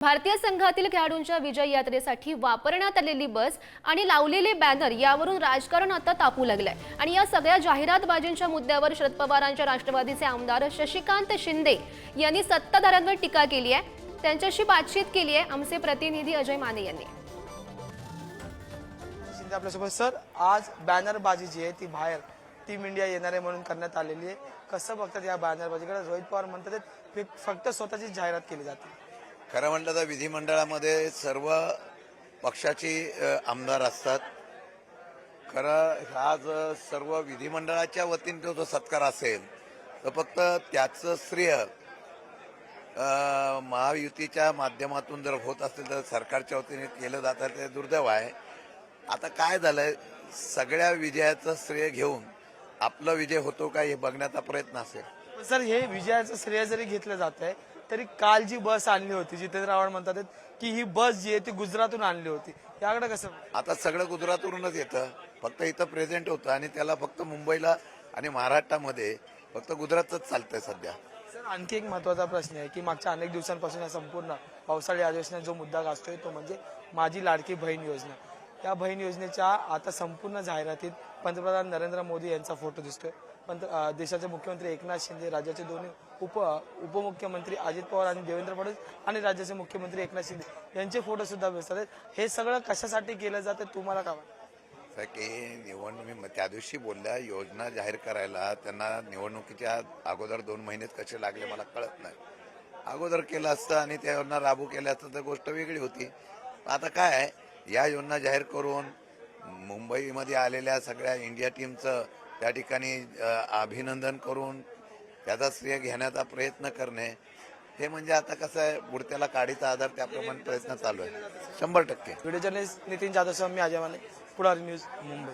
भारतीय संघातील खेळाडूंच्या विजय यात्रेसाठी वापरण्यात आलेली बस आणि लावलेले बॅनर यावरून राजकारण आता तापू लागलंय. आणि या सगळ्या जाहिरातबाजींच्या मुद्द्यावर शरद पवारांच्या राष्ट्रवादीचे आमदार शशिकांत शिंदे यांनी सत्ताधाऱ्यांवर टीका केली आहे. त्यांच्याशी बातचीत केली आहे आमचे प्रतिनिधी अजय माने यांनी. शिंदे आपल्यासोबत. सर आज बॅनरबाजी जी आहे ती बाहेर टीम इंडिया येणार आहे म्हणून करण्यात आलेली आहे. कसं बघतात या बॅनरबाजीकडे? रोहित पवार म्हणतात फक्त स्वतःची जाहिरात केली जाते. खरं म्हटलं तर विधिमंडळामध्ये सर्व पक्षाची आमदार असतात. खरं हा जर सर्व विधिमंडळाच्या वतीने तो जो सत्कार असेल तर फक्त त्याचं श्रेय महायुतीच्या माध्यमातून जर होत असेल तर सरकारच्या वतीने केलं जातं ते दुर्दैव आहे. आता काय झालंय सगळ्या विजयाचं श्रेय घेऊन आपला विजय होतो का हे बघण्याचा प्रयत्न असेल. सर हे विजयाचं श्रेय जरी घेतलं जात आहे तरी काल जी बस आणली होती जितेंद्र आव्हाड म्हणतात की ही बस जी आहे ती गुजरातून आणली होती. याकडे कसं आता सगळं गुजरातवरूनच येतं. फक्त इथं प्रेझेंट होतं आणि त्याला फक्त मुंबईला आणि महाराष्ट्रामध्ये फक्त गुजरातच चालतंय सध्या. सर आणखी एक महत्त्वाचा प्रश्न आहे की मागच्या अनेक दिवसांपासून या संपूर्ण पावसाळी अधिवेशनात जो मुद्दा गाजतोय तो म्हणजे माझी लाडकी बहीण योजना. या बहीण योजनेच्या आता संपूर्ण जाहिरातीत पंतप्रधान नरेंद्र मोदी यांचा फोटो दिसतोय. पंत देशाचे मुख्यमंत्री एकनाथ शिंदे राज्याचे दोन्ही उप उपमुख्यमंत्री अजित पवार आणि देवेंद्र फडणवीस आणि राज्याचे मुख्यमंत्री एकनाथ शिंदे यांचे फोटो सुद्धा दिसतात आहेत. हे सगळं कशासाठी केलं जातं तुम्हाला काय की निवडणूक मी त्या दिवशी बोलल्या योजना जाहीर करायला त्यांना निवडणुकीच्या अगोदर दोन महिनेच कसे लागले मला कळत नाही. अगोदर केलं असतं आणि त्या योजना राबू केल्या असतं तर गोष्ट वेगळी होती. आता काय आहे, या योजना जाहीर करून मुंबईमध्ये आलेल्या सगळ्या इंडिया टीमचं त्या ठिकाणी अभिनंदन करून त्याचा श्रेय घेण्याचा प्रयत्न करणे हे म्हणजे आता कसं आहे बुडत्याला काढीचा आधार त्याप्रमाणे प्रयत्न चालू आहे. शंभर टक्के. व्हिडिओ जर्नलिस्ट नितीन जाधव मी अजय माने पुढारी न्यूज मुंबई.